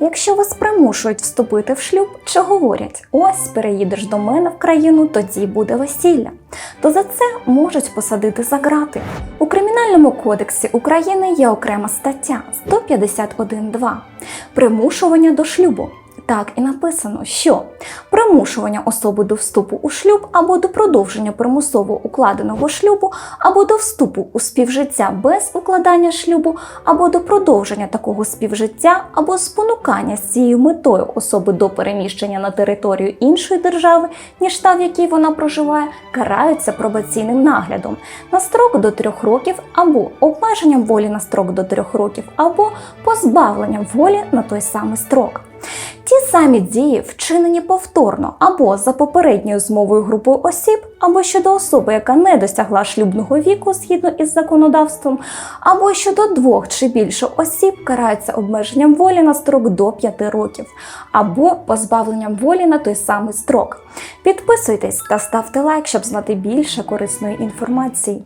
Якщо вас примушують вступити в шлюб, чи говорять, ось переїдеш до мене в країну, тоді буде весілля, то за це можуть посадити за грати. У Кримінальному кодексі України є окрема стаття 151.2 примушування до шлюбу. Так і написано, що примушування особи до вступу у шлюб або до продовження примусово укладеного шлюбу, або до вступу у співжиття без укладання шлюбу, або до продовження такого співжиття, або спонукання з цією метою особи до переміщення на територію іншої держави, ніж та, в якій вона проживає, караються пробаційним наглядом на строк до трьох років, або обмеженням волі на строк до трьох років, або позбавленням волі на той самий строк. Ті самі дії вчинені повторно або за попередньою змовою групою осіб, або щодо особи, яка не досягла шлюбного віку згідно із законодавством, або щодо двох чи більше осіб караються обмеженням волі на строк до 5 років, або позбавленням волі на той самий строк. Підписуйтесь та ставте лайк, щоб знати більше корисної інформації.